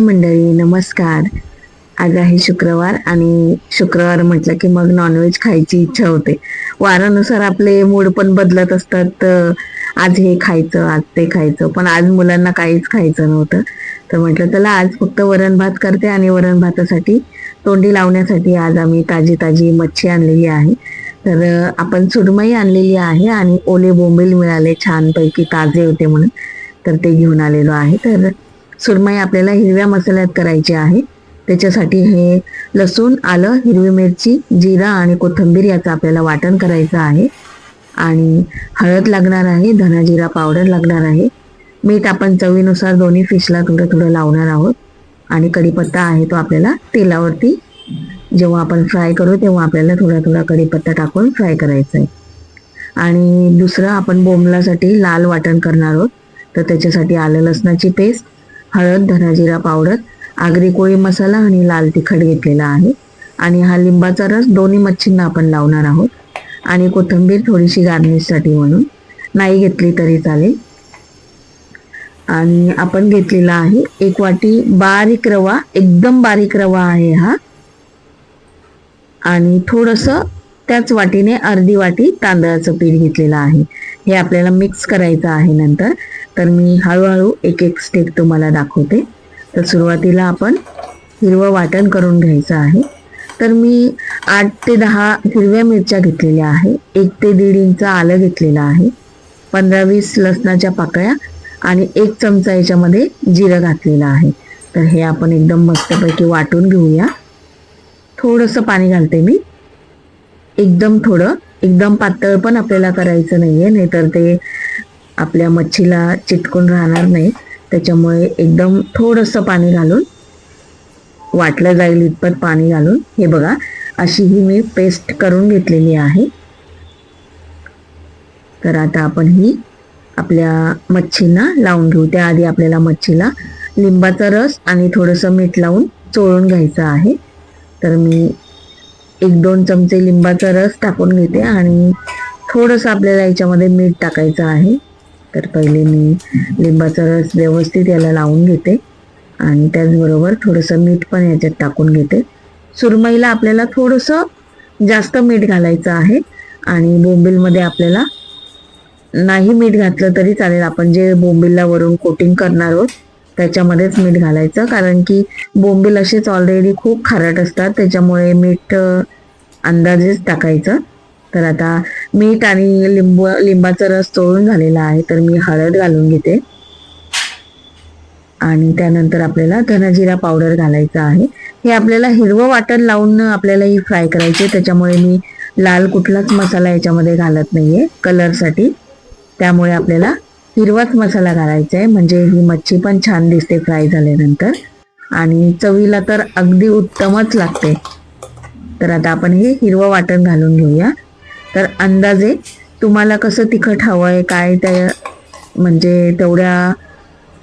मंडळी नमस्कार. आज आहे शुक्रवार आणि शुक्रवार म्हटलं की मग नॉनव्हेज खायची इच्छा होते. वारानुसार आपले मूड पण बदलत असतात आज हे खायचं आज ते खायचं पण आज मुलांना काहीच खायचं नव्हतं. तर म्हटलं चला आज फक्त वरण भात करते आणि वरण भातासाठी तोंडी लावण्यासाठी आज आम्ही ताजी ताजी मच्छी आणलेली आहे. तर आपण सुरमई आणलेली आहे आणि ओले बोंबील मिळाले छानपैकी ताजे होते म्हणून तर ते घेऊन आलेलो आहे. तर सुरमई आपल्याला हिरव्या मसाल्यात करायची आहे. त्याच्यासाठी हे लसूण आलं हिरवी मिरची जिरा आणि कोथिंबीर याचं आपल्याला वाटण करायचं आहे. आणि हळद लागणार आहे धना जिरा पावडर लागणार आहे. मीठ आपण चवीनुसार दोन्ही फिशला थोडं थोडं लावणार आहोत. आणि कढीपत्ता आहे तो आपल्याला तेलावरती. जेव्हा आपण फ्राय करू तेव्हा आपल्याला थोडा थोडा कढीपत्ता टाकून फ्राय करायचा आहे. आणि दुसरं आपण बोंबलासाठी लाल वाटण करणार आहोत. तर त्याच्यासाठी आलं लसणाची पेस्ट हळद धनाजिरा पावडर आगरी कोळी मसाला आणि लाल तिखट घेतलेला आहे. आणि हा लिंबाचा रस दोन्ही मच्छींना आपण लावणार आहोत. आणि कोथिंबीर थोडीशी गार्निशसाठी म्हणून. नाही घेतली तरी चालेल. आणि आपण घेतलेला आहे एक वाटी बारीक रवा एकदम बारीक रवा आहे हा. आणि थोडंसं त्याच वाटीने अर्धी वाटी तांदळाचं पीठ घेतलेलं आहे. हे आपल्याला मिक्स करायचं आहे नंतर. तर मी हळूहळू एक एक स्टेप तुम्हाला दाखवते. तर सुरुवातीला आपण हिरवं वाटण करून घ्यायचं आहे. तर मी आठ ते दहा हिरव्या मिरच्या घेतलेल्या आहे. एक ते दीड इंच आलं घेतलेलं आहे. पंधरा वीस लसणाच्या पाकळ्या आणि एक चमचा याच्यामध्ये जिरं घातलेलं आहे. तर हे आपण एकदम मस्तपैकी वाटून घेऊया. थोडंसं पाणी घालते मी. एकदम थोडं. एकदम पातळ पण आपल्याला करायचं नाहीये नाहीतर ते आपल्या मच्छीला चिटकून राहणार नाही. त्याच्यामुळे एकदम थोडंसं पाणी घालून वाटलं जाईल इतपत पाणी घालून. हे बघा अशी ही मी पेस्ट करून घेतलेली आहे. तर आता आपण ही आपल्या मच्छींना लावून घेऊ. त्याआधी आपल्याला मच्छीला लिंबाचा रस आणि थोडंसं मीठ लावून चोळून घ्यायचं आहे. तर मी एक दोन चमचे लिंबाचा रस टाकून घेते आणि थोडंसं आपल्याला याच्यामध्ये मीठ टाकायचं आहे. तर पहिले मी लिंबाचा रस व्यवस्थित याला लावून घेते आणि त्याचबरोबर थोडंसं मीठ पण याच्यात टाकून घेते. सुरमईला आपल्याला थोडंसं जास्त मीठ घालायचं आहे आणि बोंबीलमध्ये आपल्याला नाही मीठ घातलं तरी चालेल. आपण जे बोंबीलला वरून कोटिंग करणार आहोत त्याच्यामध्येच मीठ घालायचं. कारण की बोंबील असेच ऑलरेडी खूप खारट असतात त्याच्यामुळे मीठ अंदाजेच टाकायचं. तर आता मीठ आणि लिंबू लिंबाचा रस तोळून झालेला आहे तर मी हळद घालून घेते. आणि त्यानंतर आपल्याला धनाजिरा पावडर घालायचा आहे. हे आपल्याला हिरवं वाटण लावून आपल्याला ही फ्राय करायची आहे. त्याच्यामुळे मी लाल कुठलाच मसाला याच्यामध्ये घालत नाहीये कलरसाठी त्यामुळे आपल्याला हिरवाच मसाला घालायचा आहे म्हणजे ही मच्छी पण छान दिसते फ्राय झाल्यानंतर. आणि चवीला तर अगदी उत्तमच लागते. तर आता आपण हे हिरवं वाटण घालून घेऊया. तर अंदाजे तुम्हाला कसं तिखट हवं आहे काय त्या म्हणजे तेवढ्या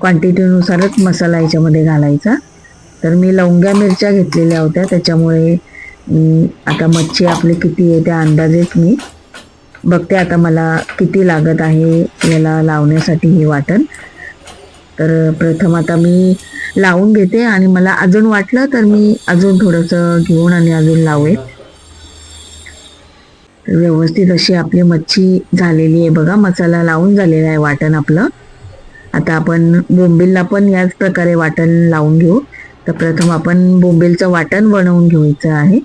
क्वांटिटीनुसारच मसाला याच्यामध्ये घालायचा. तर मी लवंग्या मिरच्या घेतलेल्या होत्या त्याच्यामुळे आता मच्छी आपली किती आहे त्या अंदाजेच मी बघते आता मला किती लागत आहे याला लावण्यासाठी हे वाटण. तर प्रथम आता मी लावून घेते आणि मला अजून वाटलं तर मी अजून थोडंसं घेऊन आणि अजून लावेल व्यवस्थित अशी आपली मच्छी झालेली आहे. बघा मसाला लावून झालेला आहे वाटण आपलं. आता आपण बोंबिलला पण याच प्रकारे वाटण लावून घेऊ. तर प्रथम आपण बोंबिलचं वाटण बनवून घ्यायचं आहे.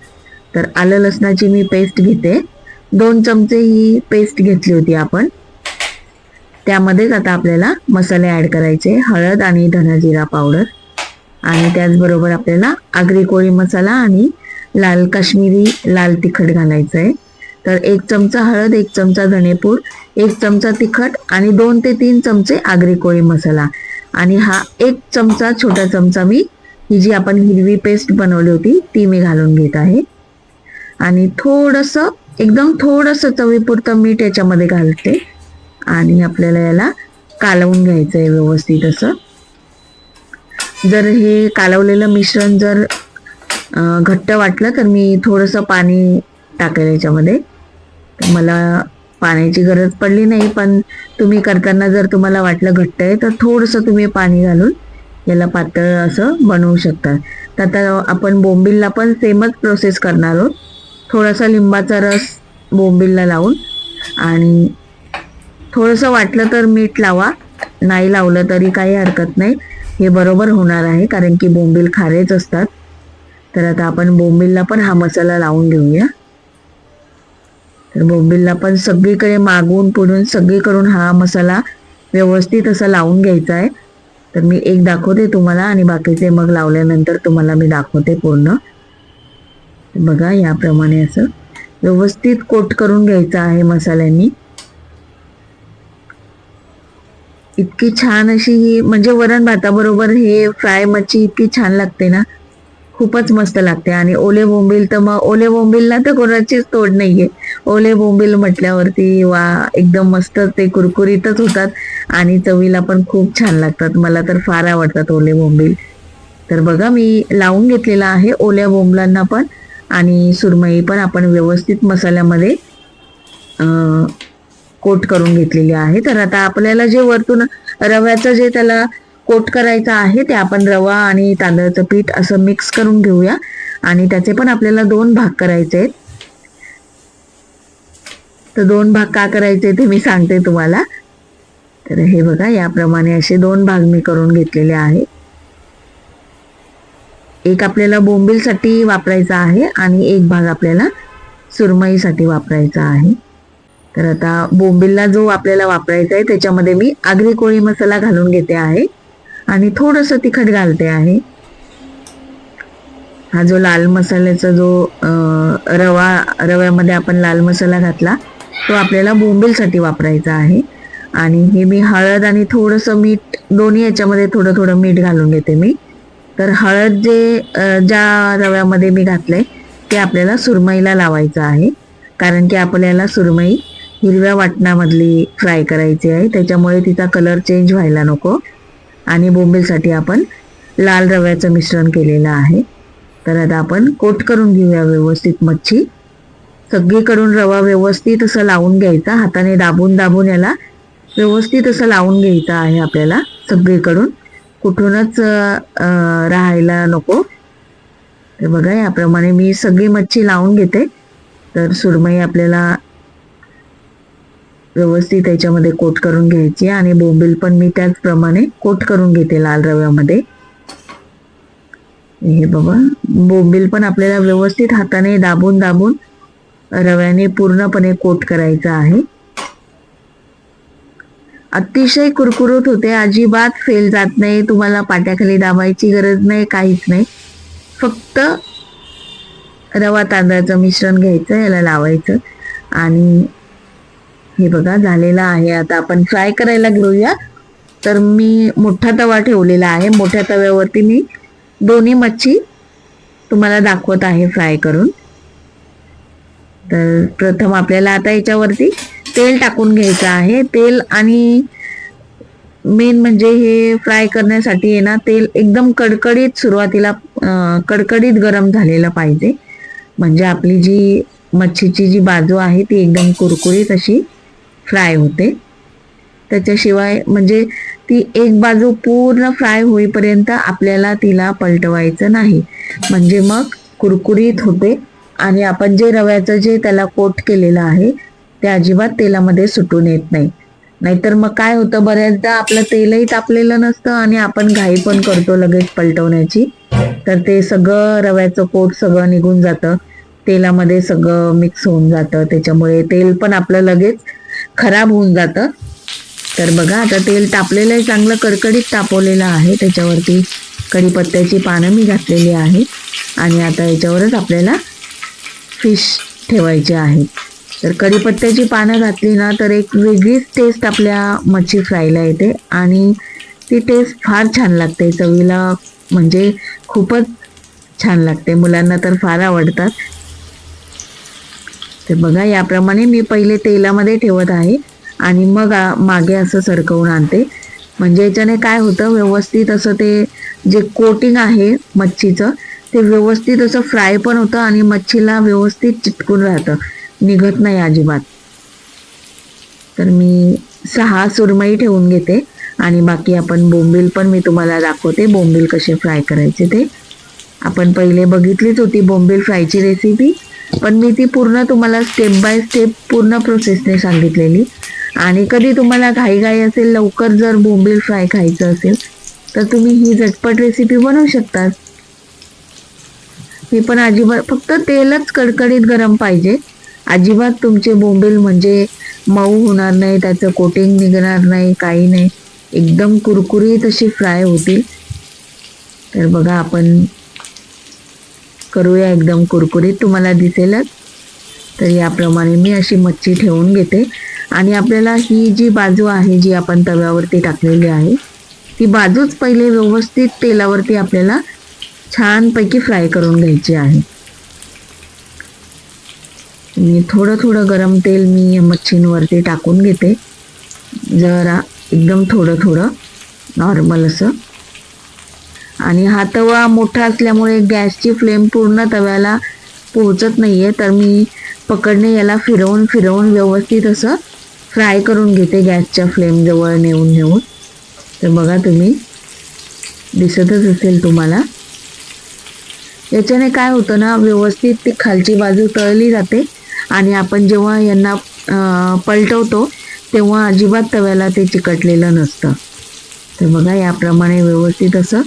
तर आलं लसणाची मी पेस्ट घेते. दोन चमचे ही पेस्ट घेतली होती आपण. त्यामध्येच आता आपल्याला मसाले ॲड करायचे. हळद आणि धनाजिरा पावडर आणि त्याचबरोबर आपल्याला आगरी कोळी मसाला आणि लाल काश्मीरी लाल तिखट घालायचं आहे तर एक चमचा हळद एक चमचा धणेपूड एक चमचा तिखट आणि दोन ते तीन चमचे आगरी कोळी मसाला. आणि हा एक चमचा छोटा चमचा मी ही जी आपण हिरवी पेस्ट बनवली होती ती मी घालून घेत आहे. आणि थोडंसं एकदम थोडंसं चवीपुरतं मीठ याच्यामध्ये घालते. आणि आपल्याला याला कालवून घ्यायचं आहे व्यवस्थित असं. जर हे कालवलेलं मिश्रण जर घट्ट वाटलं तर मी थोडंसं पाणी टाकेल याच्यामध्ये. तर मला पाण्याची गरज पडली नाही पण तुम्ही करताना जर तुम्हाला वाटलं घट्ट आहे तर थोडंसं तुम्ही पाणी घालून याला पातळ असं बनवू शकता. तर आता आपण बोंबिलला पण सेमच प्रोसेस करणार आहोत. थोडासा लिंबाचा रस बोंबिलला लावून आणि थोडंसं वाटलं तर मीठ लावा. नाही लावलं तरी काही हरकत नाही. हे बरोबर होणार आहे कारण की बोंबील खारेच असतात. तर आता आपण बोंबिलला पण हा मसाला लावून घेऊया. तर बोंबिलला पण सगळीकडे मागून पुढून सगळीकडून हा मसाला व्यवस्थित असा लावून घ्यायचा आहे. तर मी एक दाखवते तुम्हाला आणि बाकीचे मग लावल्यानंतर तुम्हाला मी दाखवते पूर्ण. बघा याप्रमाणे असं व्यवस्थित कोट करून घ्यायचं आहे मसाल्यांनी. इतकी छान अशी ही म्हणजे वरण भाताबरोबर हे फ्राय मच्छी इतकी छान लागते ना. खूपच मस्त लागते. आणि ओले बोंबील तर मग ओले बोंबीलला तर कोणाचीच तोड नाहीये. ओले बोंबील म्हटल्यावरती वा एकदम मस्त ते कुरकुरीतच होतात. आणि चवीला पण खूप छान लागतात. मला तर फार आवडतात ओले बोंबील. तर बघा मी लावून घेतलेला आहे ओल्या बोंबलांना पण. आणि सुरमई पण आपण व्यवस्थित मसाल्यामध्ये कोट करून घेतलेली आहे. तर आता आपल्याला जे वरतून रव्याचं जे त्याला कोट करायचं आहे ते आपण रवा आणि तांदळाचं पीठ असं मिक्स करून घेऊया. आणि त्याचे पण आपल्याला दोन भाग करायचे आहेत. तर दोन भाग का करायचे ते मी सांगते तुम्हाला. तर हे बघा याप्रमाणे असे दोन भाग मी करून घेतलेले आहे. एक आपल्याला बोंबीलसाठी वापरायचा आहे आणि एक भाग आपल्याला सुरमईसाठी वापरायचा आहे. तर आता बोंबिलला जो आपल्याला वापरायचा आहे त्याच्यामध्ये मी आगरी कोळी मसाला घालून घेते आहे. आणि थोडंसं तिखट घालते आहे हा जो लाल मसाल्याचा जो रवा रव्यामध्ये आपण लाल मसाला घातला तो आपल्याला बोंबिलसाठी वापरायचा आहे. आणि हे मी हळद आणि थोडंसं मीठ दोन्ही याच्यामध्ये थोडं थोडं मीठ घालून घेते मी. तर हळद जे ज्या रव्यामध्ये मी घातलंय ते आपल्याला सुरमईला लावायचं आहे. कारण की आपल्याला सुरमई हिरव्या वाटणामधली फ्राय करायची आहे. त्याच्यामुळे तिचा कलर चेंज व्हायला नको. आणि बोंबीलसाठी आपण लाल रव्याचं मिश्रण केलेलं आहे. तर आता आपण कोट करून घेऊया व्यवस्थित मच्छी. सगळीकडून रवा व्यवस्थित असं लावून घ्यायचा. हाताने दाबून दाबून याला व्यवस्थित असं लावून घ्यायचं आहे आपल्याला सगळीकडून. कुठूनच राहायला नको. तर बघा याप्रमाणे मी सगळी मच्छी लावून घेते. तर सुरमई आपल्याला व्यवस्थित त्याच्यामध्ये कोट करून घ्यायची आणि बोंबील पण मी त्याचप्रमाणे कोट करून घेते लाल रव्यामध्ये. हे बाबा बोंबील पण आपल्याला व्यवस्थित हाताने दाबून दाबून रव्याने पूर्णपणे कोट करायचा आहे. अतिशय कुरकुरत होते अजिबात फेल जात नाही तुम्हाला पाट्याखाली दाबायची गरज नाही काहीच नाही. फक्त रवा तांदळाचं मिश्रण घ्यायचं याला लावायचं आणि हे बघा झालेलं आहे. आता आपण फ्राय करायला घेऊया. तर मी मोठा तवा ठेवलेला आहे. मोठ्या तव्यावरती मी दोन्ही मच्छी तुम्हाला दाखवत आहे फ्राय करून. तर प्रथम आपल्याला आता याच्यावरती तेल टाकून घ्यायचं आहे. तेल आणि मेन म्हणजे हे फ्राय करण्यासाठी आहे ना तेल एकदम कडकडीत सुरुवातीला कडकडीत गरम झालेलं पाहिजे. म्हणजे आपली जी मच्छीची जी बाजू आहे ती एकदम कुरकुरीत अशी फ्राय होते. त्याच्याशिवाय म्हणजे ती एक बाजू पूर्ण फ्राय होईपर्यंत आपल्याला तिला पलटवायचं नाही. म्हणजे मग कुरकुरीत होते आणि आपण जे रव्याचं जे त्याला कोट केलेलं आहे ते अजिबात तेलामध्ये सुटून येत नाही. नाहीतर मग काय होतं बऱ्याचदा आपलं तेलही तापलेलं नसतं आणि आपण घाई पण करतो लगेच पलटवण्याची. तर ते सगळं रव्याचं पोट सगळं निघून जातं. तेलामध्ये सगळं मिक्स होऊन जातं. त्याच्यामुळे तेल पण आपलं लगेच खराब होऊन जातं. तर बघा आता तेल तापलेलं आहे चांगलं कडकडीत तापवलेलं आहे. त्याच्यावरती कढीपत्त्याची पानं मी घातलेली आहे आणि आता याच्यावरच आपल्याला फिश ठेवायचे आहेत तर कढीपत्त्याची पानं घातली ना तर एक वेगळीच टेस्ट आपल्या मच्छी फ्रायला येते. आणि ती टेस्ट फार छान लागते. चवीला म्हणजे खूपच छान लागते. मुलांना तर फार आवडतात. तर बघा याप्रमाणे मी पहिले तेलामध्ये ठेवत आहे आणि मग मागे असं सरकवून आणते. म्हणजे याच्याने काय होतं व्यवस्थित असं ते जे कोटिंग आहे मच्छीचं ते व्यवस्थित असं फ्राय पण होतं आणि मच्छीला व्यवस्थित चिटकून राहतं. निघत नाही अजिबात. तर मी सहा सुरमई ठेवून घेते आणि बाकी आपण बोंबील पण मी तुम्हाला दाखवते बोंबील कसे फ्राय करायचे ते. आपण पहिले बघितलीच होती बोंबील फ्रायची रेसिपी पण मी ती पूर्ण तुम्हाला स्टेप बाय स्टेप पूर्ण प्रोसेसने सांगितलेली. आणि कधी तुम्हाला घाई घाई असेल लवकर जर बोंबील फ्राय खायचं असेल तर तुम्ही ही झटपट रेसिपी बनवू शकता हे पण अजिबात फक्त तेलच कडकडीत गरम पाहिजे. अजिबात तुमचे बोंबील म्हणजे मऊ होणार नाही त्याचं कोटिंग निघणार नाही काही नाही. एकदम कुरकुरीत अशी फ्राय होतील तर बघा आपण करूया एकदम कुरकुरीत. तुम्हाला दिसेलच. तर याप्रमाणे मी अशी मच्छी ठेवून घेते. आणि आपल्याला ही जी बाजू आहे जी आपण तव्यावरती टाकलेली आहे ती बाजूच पहिले व्यवस्थित तेलावरती आपल्याला छानपैकी फ्राय करून घ्यायची आहे. मी थोडं थोडं गरम तेल मी मच्छींवरती टाकून घेते. जरा एकदम थोडं थोडं नॉर्मल असं. आणि हा तवा मोठा असल्यामुळे गॅसची फ्लेम पूर्ण तव्याला पोहोचत नाही आहे तर मी पकडणे याला फिरवून फिरवून व्यवस्थित असं फ्राय करून घेते गॅसच्या फ्लेमजवळ नेऊन नेऊन. तर बघा तुम्ही दिसतच असेल तुम्हाला. याच्याने काय होतं ना व्यवस्थित ती खालची बाजू तळली जाते आणि आपण जेव्हा यांना पलटवतो तेव्हा अजिबात तव्याला ते चिकटलेलं नसतं. तर बघा याप्रमाणे व्यवस्थित असं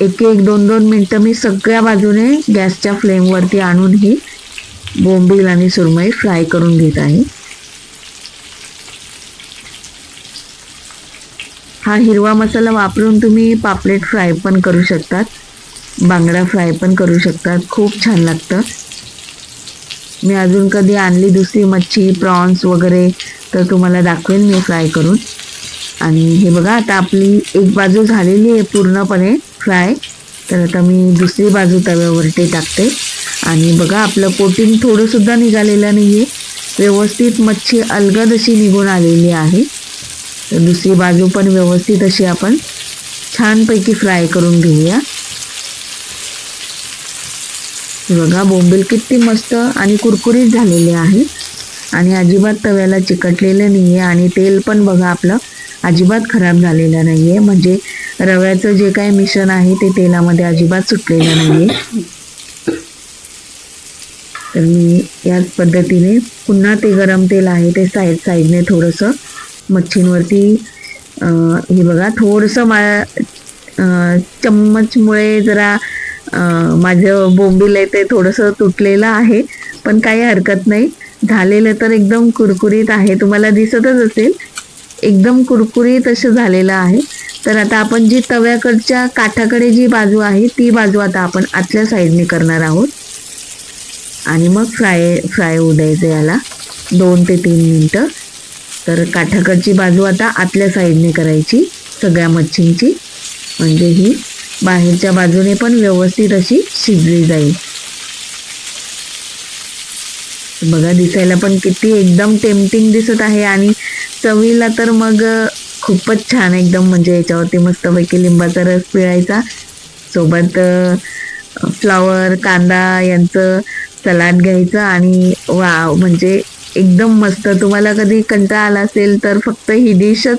एक एक दोन दोन मिनटं मी सगळ्या बाजूने गॅसच्या फ्लेमवरती आणून ही बोंबील आणि सुरमई फ्राय करून घेत आहे. हा हिरवा मसाला वापरून तुम्ही पापलेट फ्राय पण करू शकतात बांगडा फ्राय पण करू शकतात खूप छान लागतं. मी अजून कधी आणली दुसरी मच्छी प्रॉन्स वगैरे तर तुम्हाला दाखवेन मी फ्राय करून. आणि हे बघा आता आपली एक बाजू झालेली आहे पूर्णपणे. फ्राय. तर आता मी दुसरी बाजू तव्यावरती टाकते. आणि बघा आपलं कोटिंग थोडंसुद्धा निघालेलं नाही आहे व्यवस्थित मच्छी अलगद अशी निघून आलेली आहे. तर दुसरी बाजू पण व्यवस्थित अशी आपण छानपैकी फ्राय करून घेऊया. बघा बोंबील किती मस्त आणि कुरकुरीत झालेले आहे. आणि अजिबात तव्याला चिकटलेलं नाही आहे आणि तेल पण बघा आपलं अजिबात खराब झालेलं नाही आहे म्हणजे रव्याचं जे काही मिश्रण आहे ते तेलामध्ये अजिबात सुटलेलं नाही आहे तर मी याच पद्धतीने पुन्हा ते गरम तेल आहे ते साईड साईडने थोडंसं मच्छींवरती हे बघा थोडंसं मा चम्मचमुळे जरा माझं बोंबील आहे ते थोडंसं तुटलेलं आहे पण काही हरकत नाही. झालेलं तर एकदम कुरकुरीत आहे. तुम्हाला दिसतच असेल एकदम कुरकुरीत असं झालेलं आहे. तर आता आपण जी तव्याकडच्या काठाकडे जी बाजू आहे ती बाजू आता आपण आतल्या साईडने करणार आहोत. आणि मग फ्राय फ्राय होऊ द्यायचं याला. दोन ते तीन मिनटं. तर काठाकडची बाजू आता आतल्या साईडने करायची सगळ्या मच्छींची. म्हणजे ही बाहेरच्या बाजूने पण व्यवस्थित अशी शिजली जाईल. बघा दिसायला पण किती एकदम टेम्पटिंग दिसत आहे. आणि चवीला तर मग खूपच छान एकदम म्हणजे याच्यावरती मस्तपैकी लिंबाचा रस पिळायचा. सोबत फ्लावर कांदा यांचं सलाड घ्यायचं आणि वा म्हणजे एकदम मस्त. तुम्हाला कधी कंटाळा आला असेल तर फक्त ही डिशच